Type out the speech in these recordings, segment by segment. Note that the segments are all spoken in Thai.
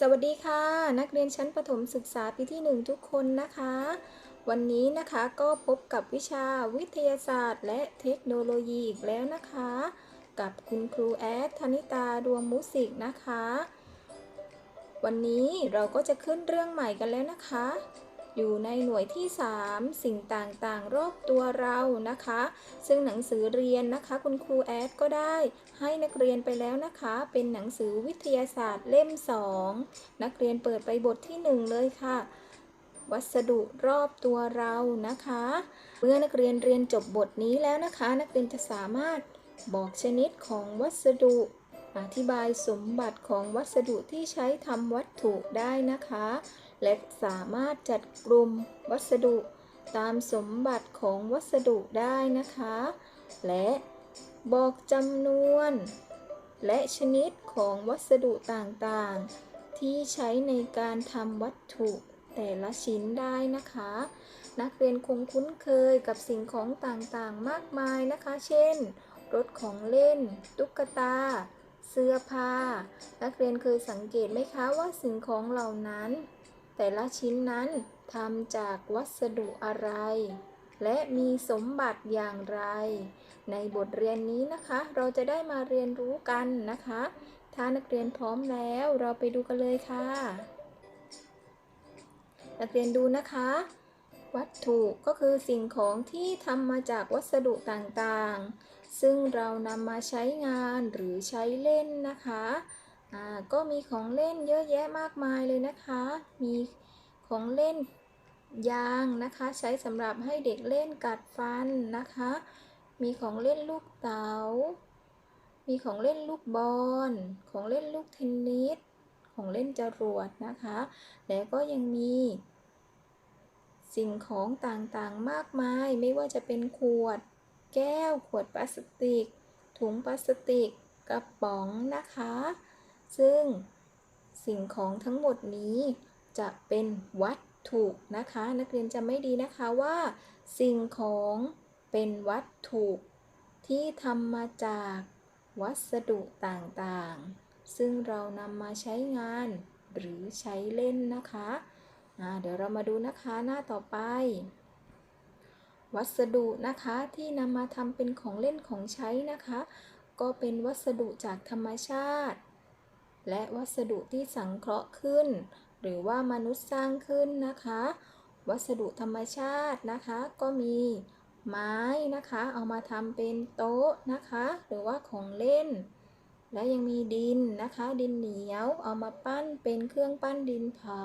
สวัสดีค่ะ นักเรียนชั้นประถมศึกษาปีที่ 1 ทุกคนนะคะ วันนี้นะคะก็พบกับวิชาวิทยาศาสตร์ และเทคโนโลยีอีกแล้วนะคะ กับคุณครูแอดธนิตาดวงมุสิกนะคะ วันนี้เราก็จะขึ้นเรื่องใหม่กันแล้วนะคะ อยู่ในหน่วยที่ 3 สิ่งต่างๆ รอบตัวเรานะคะ ซึ่งหนังสือเรียนนะคะ คุณครูแอดก็ได้ ให้นักเรียนไปแล้วนะคะ เป็นหนังสือวิทยาศาสตร์เล่ม 2 นักเรียนเปิดไปบทที่ 1 เลยค่ะ วัสดุรอบตัวเรานะคะ เมื่อนักเรียนเรียนจบบทนี้แล้วนะคะ นักเรียนจะสามารถบอกชนิดของวัสดุ อธิบายสมบัติของวัสดุที่ใช้ทำวัตถุได้นะคะ และสามารถจัดกลุ่มวัสดุตามสมบัติของวัสดุได้นะคะ และ บอกจำนวน และชนิดของวัสดุต่างๆ ที่ใช้ในการทำวัตถุแต่ละชิ้นได้นะคะ นักเรียนคงคุ้นเคยกับสิ่งของต่างๆ มากมายนะคะ เช่น รถของเล่น ตุ๊กตา เสื้อผ้า นักเรียนเคยสังเกตไหมคะว่าสิ่งของเหล่านั้น แต่ละชิ้นนั้นทำจากวัสดุอะไร และมีสมบัติอย่างไร ในบทเรียนนี้นะคะ เราจะได้มาเรียนรู้กันนะคะ ถ้านักเรียนพร้อมแล้วเราไปดูกันเลยค่ะ นักเรียนดูนะคะ วัตถุก็คือสิ่งของที่ทำมาจากวัสดุต่างๆ ซึ่งเรานำมาใช้งานหรือใช้เล่นนะคะอ่าก็มีของเล่นเยอะแยะมากมายเลยนะคะ มีของเล่น ยางนะคะ ใช้สำหรับให้เด็กเล่นกัดฟันนะคะ มีของเล่นลูกเตา๋า มีของเล่นลูกบอล ของเล่นลูกเทนนิส ของเล่นจรวดนะคะ แล้วก็ยังมี สิ่งของต่างๆมากมาย ไม่ว่าจะเป็นขวด แก้ว ขวดพลาสติก ถุงพลาสติก กระป๋องนะคะ ซึ่งสิ่งของทั้งหมดนี้จะเป็นวัต ถุนะคะ นักเรียนจะไม่ดีนะคะว่า สิ่งของเป็นวัตถุที่ทำมาจากวัสดุต่างๆ ซึ่งเรานำมาใช้งานหรือใช้เล่นนะคะเดี๋ยวเรามาดูนะคะหน้าต่อไป วัสดุนะคะที่นำมาทำเป็นของเล่นของใช้นะคะ ก็เป็นวัสดุจากธรรมชาติ และวัสดุที่สังเคราะห์ขึ้น หรือว่ามนุษย์สร้างขึ้นนะคะ วัสดุธรรมชาตินะคะ ก็มีไม้นะคะ เอามาทำเป็นโต๊ะนะคะ หรือว่าของเล่น และยังมีดินนะคะ ดินเหนียวเอามาปั้นเป็นเครื่องปั้นดินเผา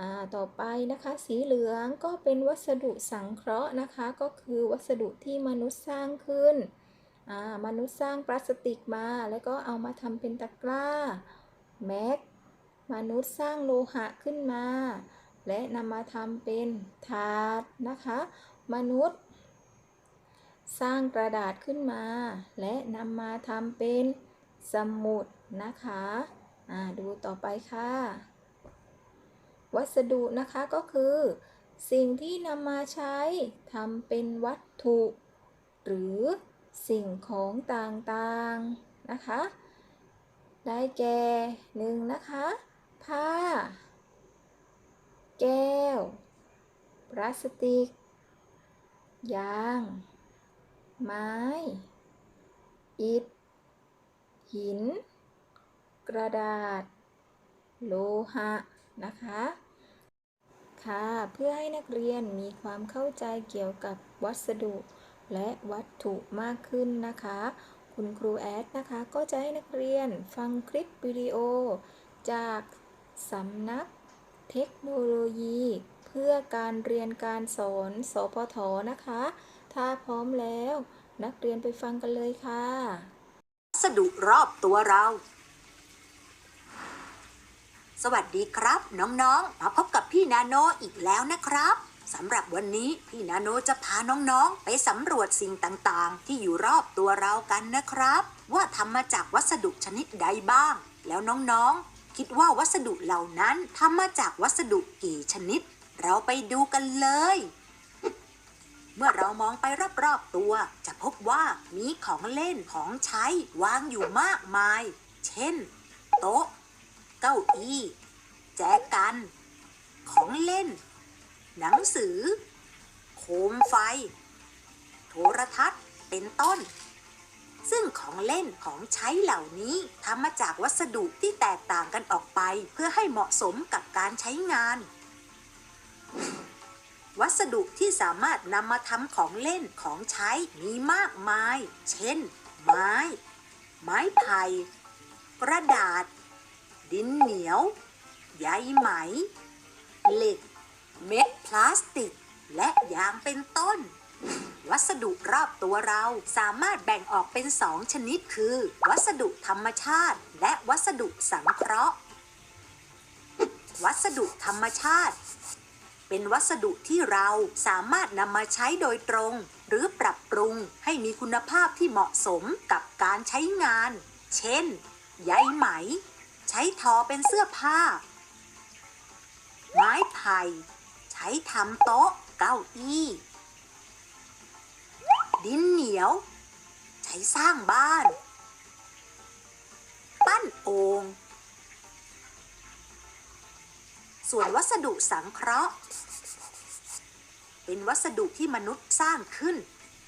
อ่าต่อไปนะคะ สีเหลืองก็เป็นวัสดุสังเคราะห์นะคะ ก็คือวัสดุที่มนุษย์สร้างขึ้นอ่ามนุษย์สร้างพลาสติกมา แล้วก็เอามาทำเป็นตะกร้าแม็ก มนุษย์สร้างโลหะขึ้นมา และนำมาทำเป็นถาดนะคะ มนุษย์ สร้างกระดาษขึ้นมา และนำมาทำเป็นสมุดนะคะอ่าดูต่อไปค่ะ วัสดุนะคะก็คือ สิ่งที่นำมาใช้ทำเป็นวัตถุ หรือสิ่งของต่างๆนะคะ ได้แก่หนึ่งนะคะ ผ้า แก้ว พลาสติก ยาง ไม้ อิฐ หิน กระดาษ โลหะ นะคะค่ะเพื่อให้นักเรียนมีความเข้าใจเกี่ยวกับวัสดุและวัตถุมากขึ้นนะคะ คุณครูแอดนะคะ ก็จะให้นักเรียนฟังคลิปวิดีโอจาก สำนักเทคโนโลยี เพื่อการเรียนการสอน สพทนะคะ ถ้าพร้อมแล้วนักเรียนไปฟังกันเลยค่ะ วัสดุรอบตัวเรา สวัสดีครับ น้องๆ มาพบกับพี่นาโนอีกแล้วนะครับสำหรับวันนี้พี่นาโนจะพาน้องๆ ไปสำรวจสิ่งต่างๆ ที่อยู่รอบตัวเรากันนะครับ ว่าทำมาจากวัสดุชนิดใดบ้าง แล้วน้องๆ คิดว่าวัสดุเหล่านั้นทำมาจากวัสดุกี่ชนิด เราไปดูกันเลย เมื่อเรามองไปรอบๆตัว จะพบว่ามีของเล่นของใช้วางอยู่มากมาย เช่น โต๊ะ เก้าอี้ แจกัน ของเล่น หนังสือ โคมไฟ โทรทัศน์ เป็นต้น ซึ่งของเล่นของใช้เหล่านี้ทำมาจากวัสดุที่แตกต่างกันออกไป เพื่อให้เหมาะสมกับการใช้งาน วัสดุที่สามารถนำมาทำของเล่นของใช้มีมากมาย เช่น ไม้ ไม้ไผ่กระดาษ ดินเหนียว ใยไหม เหล็ก เม็ดพลาสติก และยางเป็นต้น วัสดุรอบตัวเราสามารถแบ่งออกเป็นสองชนิดคือ วัสดุธรรมชาติ และวัสดุสังเคราะห์ วัสดุธรรมชาติ เป็นวัสดุที่เราสามารถนำมาใช้โดยตรง หรือปรับปรุงให้มีคุณภาพที่เหมาะสมกับการใช้งาน เช่น ใยไหม ใช้ทอเป็นเสื้อผ้า ไม้ไผ่ ใช้ทำโต๊ะ เก้าอี้ ดินเหนียว ใช้สร้างบ้าน ปั้นโอ่งส่วนวัสดุสังเคราะห์ เป็นวัสดุที่มนุษย์สร้างขึ้น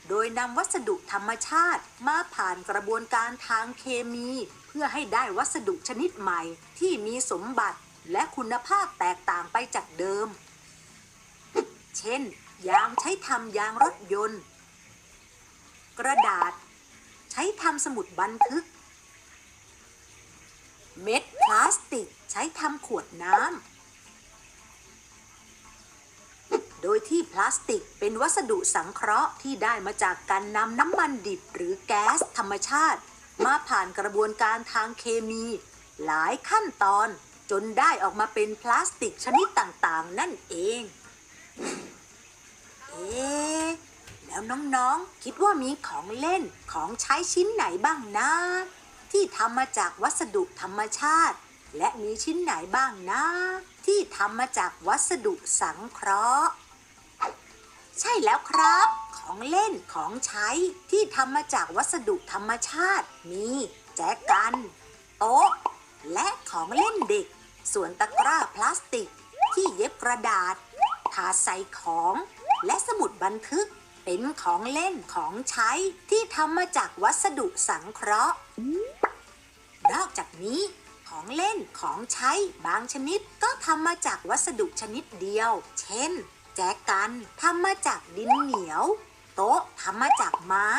โดยนำวัสดุธรรมชาติมาผ่านกระบวนการทางเคมี เพื่อให้ได้วัสดุชนิดใหม่ ที่มีสมบัติและคุณภาพแตกต่างไปจากเดิม เช่น ยางใช้ทำยางรถยนต์ กระดาษ ใช้ทำสมุดบันทึก เม็ดพลาสติกใช้ทำขวดน้ำ โดยที่พลาสติกเป็นวัสดุสังเคราะห์ที่ได้มาจากการนำน้ำมันดิบหรือแก๊สธรรมชาติ มาผ่านกระบวนการทางเคมี หลายขั้นตอนจนได้ออกมาเป็นพลาสติกชนิดต่างๆ นั่นเอง เอ๊ แล้วน้องๆ คิดว่ามีของเล่นของใช้ชิ้นไหนบ้างนะ ที่ทำมาจากวัสดุธรรมชาติ และมีชิ้นไหนบ้างนะ ที่ทำมาจากวัสดุสังเคราะห์ ใช่แล้วครับ ของเล่นของใช้ที่ทำมาจากวัสดุธรรมชาติ มีแจกัน โต๊ะ และของเล่นเด็ก ส่วนตะกร้าพลาสติก ที่เย็บกระดาษถาใส่ของ และสมุดบันทึก เป็นของเล่นของใช้ที่ทำมาจากวัสดุสังเคราะห์ นอกจากนี้ ของเล่นของใช้บางชนิดก็ทำมาจากวัสดุชนิดเดียว เช่น แจกันทำมาจากดินเหนียว โต๊ะทำมาจากไม้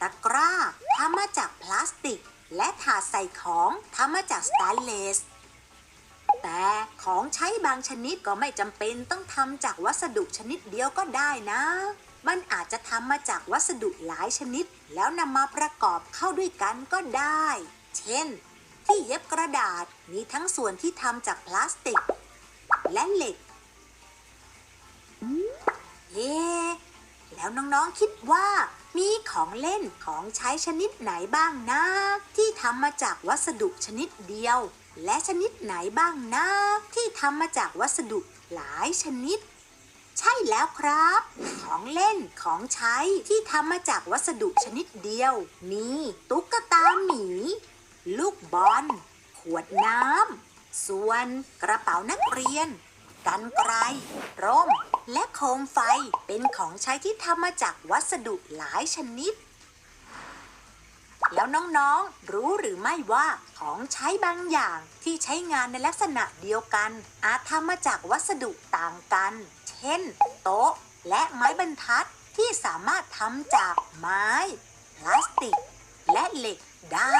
ตะกร้าทำมาจากพลาสติก และถาดใส่ของทำมาจากสแตนเลสแต่ของใช้บางชนิดก็ไม่จำเป็นต้องทำจากวัสดุชนิดเดียวก็ได้นะ มันอาจจะทำมาจากวัสดุหลายชนิด แล้วนำมาประกอบเข้าด้วยกันก็ได้ เช่น ที่เย็บกระดาษมีทั้งส่วนที่ทำจากพลาสติก และเหล็กเอ๊ะแล้วน้องๆคิดว่า มีของเล่นของใช้ชนิดไหนบ้างนะ ที่ทำมาจากวัสดุชนิดเดียว และชนิดไหนบ้างนะ ที่ทำมาจากวัสดุหลายชนิด ใช่แล้วครับ ของเล่นของใช้ที่ทำมาจากวัสดุชนิดเดียว มีตุ๊กตาหมี ลูกบอล ขวดน้ำ ส่วนกระเป๋านักเรียน กันไกรร่ม และโคมไฟเป็นของใช้ที่ทำมาจากวัสดุหลายชนิด แล้วน้องๆ รู้หรือไม่ว่าของใช้บางอย่างที่ใช้งานในลักษณะเดียวกัน อาจทำมาจากวัสดุต่างกัน เช่น โต๊ะ และไม้บรรทัดที่สามารถทำจากไม้ พลาสติก และเหล็กได้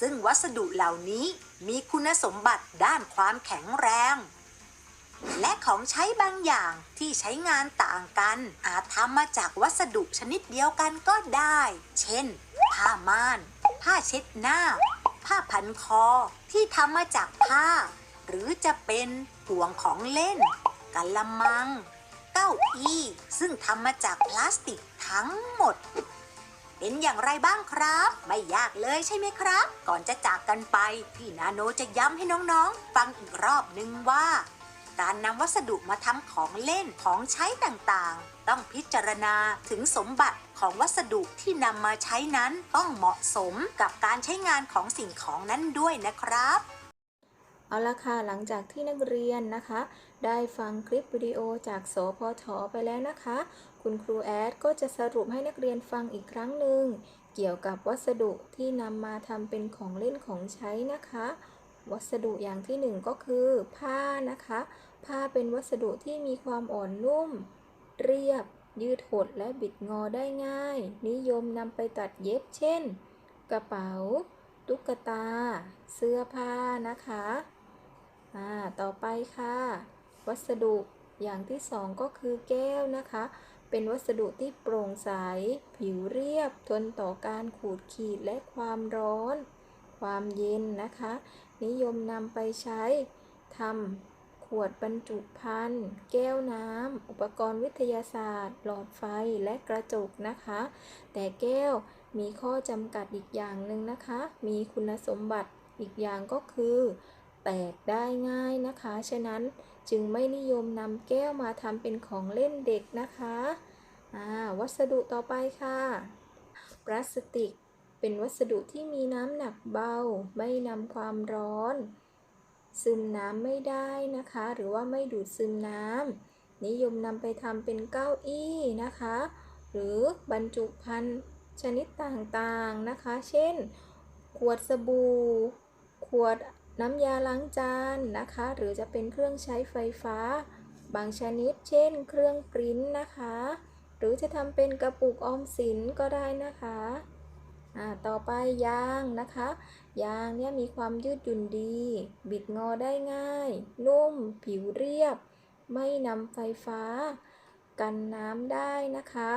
ซึ่งวัสดุเหล่านี้มีคุณสมบัติด้านความแข็งแรง และของใช้บางอย่างที่ใช้งานต่างกัน อาจทำมาจากวัสดุชนิดเดียวกันก็ได้ เช่น ผ้าม่าน ผ้าเช็ดหน้า ผ้าพันคอที่ทำมาจากผ้า หรือจะเป็นห่วงของเล่น กะละมัง เก้าอี้ซึ่งทำมาจากพลาสติกทั้งหมด เป็นอย่างไรบ้างครับ ไม่ยากเลยใช่ไหมครับ ก่อนจะจากกันไป พี่นาโนจะย้ำให้น้องๆ ฟังอีกรอบนึงว่า การนำวัสดุมาทำของเล่นของใช้ต่างๆ ต้องพิจารณาถึงสมบัติของวัสดุที่นำมาใช้นั้นต้องเหมาะสมกับการใช้งานของสิ่งของนั้นด้วยนะครับเอาละค่ะ หลังจากที่นักเรียนนะคะ ได้ฟังคลิปวิดีโอจากสพทไปแล้วนะคะ คุณครูแอดก็จะสรุปให้นักเรียนฟังอีกครั้งหนึ่ง เกี่ยวกับวัสดุที่นำมาทำเป็นของเล่นของใช้นะคะ วัสดุอย่างที่หนึ่งก็คือผ้านะคะ ผ้าเป็นวัสดุที่มีความอ่อนนุ่ม เรียบ ยืดหดและบิดงอได้ง่าย นิยมนำไปตัดเย็บเช่น กระเป๋า ตุ๊กตา เสื้อผ้านะคะอ่าต่อไปค่ะ วัสดุอย่างที่สองก็คือแก้วนะคะ เป็นวัสดุที่โปร่งใส ผิวเรียบ ทนต่อการขูดขีดและความร้อน ความเย็นนะคะ นิยมนำไปใช้ทำขวดบรรจุภัณฑ์ แก้วน้ำ อุปกรณ์วิทยาศาสตร์ หลอดไฟ และกระจกนะคะ แต่แก้วมีข้อจำกัดอีกอย่างหนึ่งนะคะ มีคุณสมบัติอีกอย่างก็คือ แตกได้ง่ายนะคะ ฉะนั้นจึงไม่นิยมนำแก้วมาทำเป็นของเล่นเด็กนะคะอ่าวัสดุต่อไปค่ะ พลาสติก เป็นวัสดุที่มีน้ำหนักเบา ไม่นำความร้อน ซึมน้ำไม่ได้นะคะ หรือว่าไม่ดูดซึมน้ำนิยมนำไปทำเป็นเก้าอี้นะคะ หรือบรรจุภัณฑ์ชนิดต่างๆนะคะ เช่น ขวดสบู่ ขวด น้ำยาล้างจานนะคะ หรือจะเป็นเครื่องใช้ไฟฟ้า บางชนิด เช่น เครื่องปริ้นนะคะ หรือจะทำเป็นกระปุกออมสินก็ได้นะคะต่อไปยางนะคะ ยางเนี่ยมีความยืดหยุ่นดี บิดงอได้ง่าย นุ่ม ผิวเรียบ ไม่นำไฟฟ้า กันน้ำได้นะคะ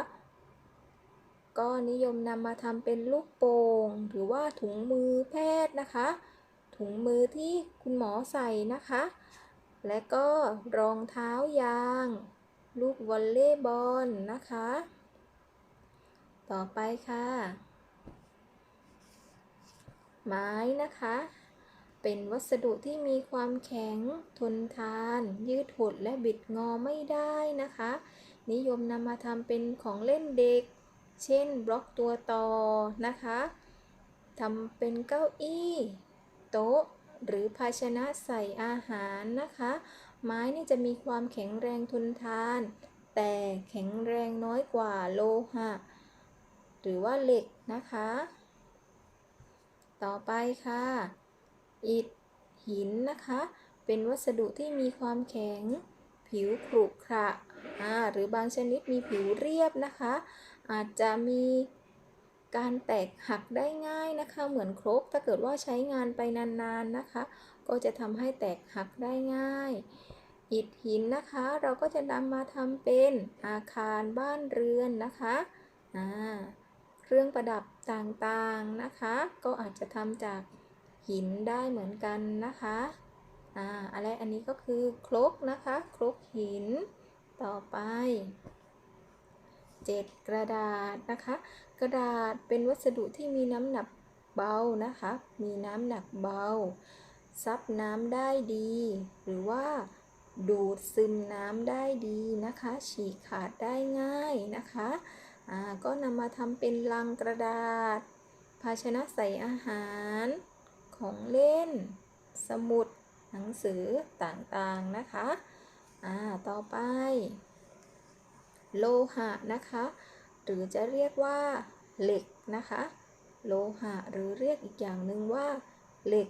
ก็นิยมนำมาทำเป็นลูกโป่งหรือว่าถุงมือแพทย์นะคะ ถุงมือที่คุณหมอใส่นะคะ และก็รองเท้ายาง ลูกวอลเลย์บอลนะคะ ต่อไปค่ะ ไม้นะคะ เป็นวัสดุที่มีความแข็งทนทาน ยืดหดและบิดงอไม่ได้นะคะ นิยมนำมาทำเป็นของเล่นเด็ก เช่นบล็อกตัวต่อนะคะทำเป็นเก้าอี้ โต๊ะ หรือภาชนะใส่อาหารนะคะ ไม้นี่จะมีความแข็งแรงทนทาน แต่แข็งแรงน้อยกว่าโลหะ หรือว่าเหล็กนะคะ ต่อไปค่ะ อิฐหินนะคะ เป็นวัสดุที่มีความแข็ง ผิวขรุขระหรือบางชนิดมีผิวเรียบนะคะ อาจจะมี การแตกหักได้ง่ายนะคะ เหมือนครกถ้าเกิดว่าใช้งานไปนานๆนะคะ ก็จะทำให้แตกหักได้ง่าย อิฐหินนะคะ เราก็จะนำมาทำเป็นอาคารบ้านเรือนนะคะอ่าเครื่องประดับต่างๆนะคะ ก็อาจจะทำจากหินได้เหมือนกันนะคะอ่าอะไรอันนี้ก็คือครกนะคะ ครกหินต่อไป 7 กระดาษนะคะ กระดาษเป็นวัสดุที่มีน้ำหนักเบานะคะ มีน้ำหนักเบา ซับน้ำได้ดี หรือว่าดูดซึมน้ำได้ดีนะคะ ฉีกขาดได้ง่ายนะคะอ่าก็นำมาทำเป็นลังกระดาษ ภาชนะใส่อาหาร ของเล่น สมุด หนังสือต่างๆนะคะ อ่า ต่อไป โลหะนะคะ หรือจะเรียกว่าเหล็กนะคะ โลหะหรือเรียกอีกอย่างหนึ่งว่าเหล็ก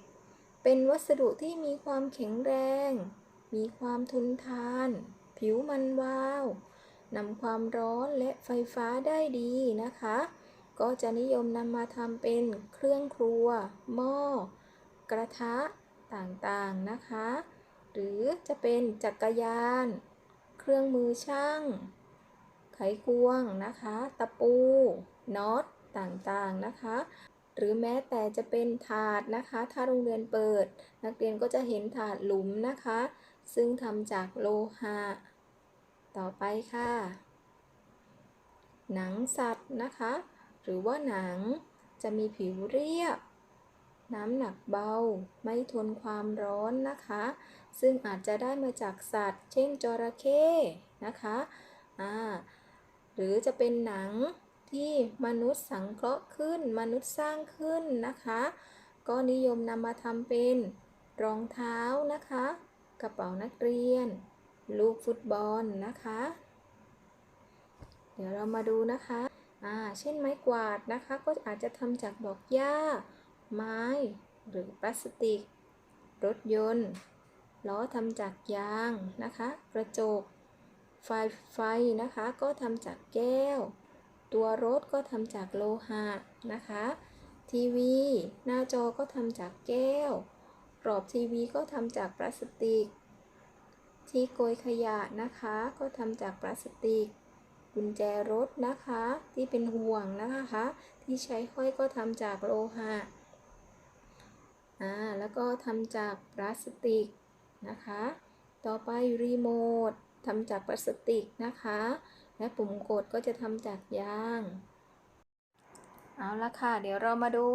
เป็นวัสดุที่มีความแข็งแรง มีความทนทาน ผิวมันวาวนำความร้อนและไฟฟ้าได้ดีนะคะ ก็จะนิยมนำมาทำเป็นเครื่องครัว หม้อ กระทะต่างๆนะคะ หรือจะเป็นจักรยาน เครื่องมือช่าง ไขควงนะคะ ตะปูน็อตต่างๆนะคะ หรือแม้แต่จะเป็นถาดนะคะ ถ้าโรงเรียนเปิด นักเรียนก็จะเห็นถาดหลุมนะคะ ซึ่งทำจากโลหะ ต่อไปค่ะ หนังสัตว์นะคะ หรือว่าหนังจะมีผิวเรียบ น้ำหนักเบา ไม่ทนความร้อนนะคะ ซึ่งอาจจะได้มาจากสัตว์ เช่นจระเข้นะคะ อ่า หรือจะเป็นหนังที่มนุษย์สังเคราะห์ขึ้น มนุษย์สร้างขึ้นนะคะ ก็นิยมนำมาทำเป็นรองเท้านะคะ กระเป๋านักเรียน ลูกฟุตบอลนะคะ เดี๋ยวเรามาดูนะคะอ่าเช่นไม้กวาดนะคะ ก็อาจจะทำจากดอกหญ้า ไม้ หรือพลาสติก รถยนต์ ล้อทำจากยางนะคะ กระจก ไฟไฟนะคะก็ทำจากแก้ว ตัวรถก็ทำจากโลหะนะคะ ทีวี หน้าจอก็ทำจากแก้ว กรอบทีวีก็ทำจากพลาสติก ที่โกยขยะนะคะก็ทำจากพลาสติก กุญแจรถนะคะที่เป็นห่วงนะคะ ที่ใช้ห้อยก็ทำจากโลหะอ่าแล้วก็ทำจากพลาสติกนะคะ ต่อไปรีโมท ทำจากพลาสติกนะคะ และปุ่มกดก็จะทำจากยาง เอาละค่ะ เดี๋ยวเรามาดู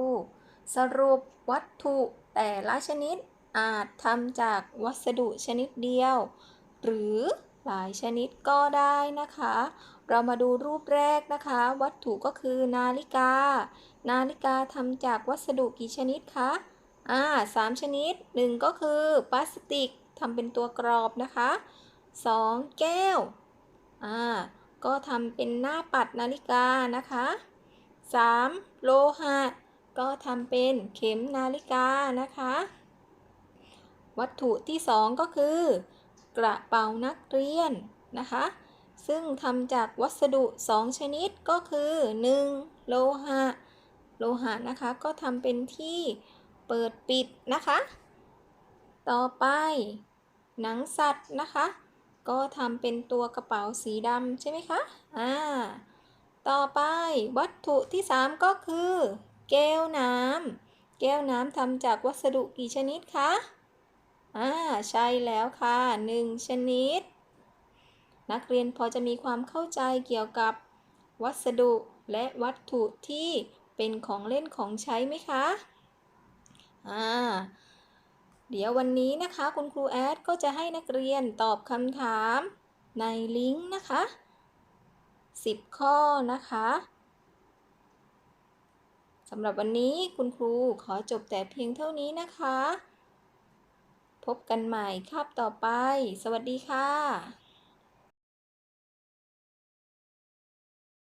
สรุปวัตถุแต่ละชนิดอาจทำจากวัสดุชนิดเดียว หรือหลายชนิดก็ได้นะคะ เรามาดูรูปแรกนะคะ วัตถุก็คือนาฬิกา นาฬิกาทำจากวัสดุกี่ชนิดคะอ่าสามชนิดหนึ่งก็คือพลาสติกทำเป็นตัวกรอบนะคะ สองแก้ว อ่า ก็ทำเป็นหน้าปัดนาฬิกานะคะ 3. โลหะ ก็ทำเป็นเข็มนาฬิกานะคะ วัตถุที่2ก็คือ กระเป๋านักเรียนนะคะ ซึ่งทำจากวัสดุ2ชนิดก็คือ 1. โลหะ โลหะนะคะ ก็ทำเป็นที่เปิดปิดนะคะ ต่อไป หนังสัตว์นะคะ ก็ทำเป็นตัวกระเป๋าสีดำใช่ไหมคะ อ่า ต่อไปวัตถุที่ 3 ก็คือ แก้วน้ำแก้วน้ำทำจากวัสดุกี่ชนิดคะ อ่า ใช่แล้วค่ะ 1 ชนิด นักเรียนพอจะมีความเข้าใจเกี่ยวกับวัสดุและวัตถุที่เป็นของเล่นของใช้ไหมคะ อ่า เดี๋ยววันนี้นะคะคุณครูแอดก็จะให้นักเรียนตอบคำถามในลิงก์นะคะ 10 ข้อนะคะสำหรับวันนี้คุณครูขอจบแต่เพียงเท่านี้นะคะ พบกันใหม่คาบต่อไป สวัสดีค่ะ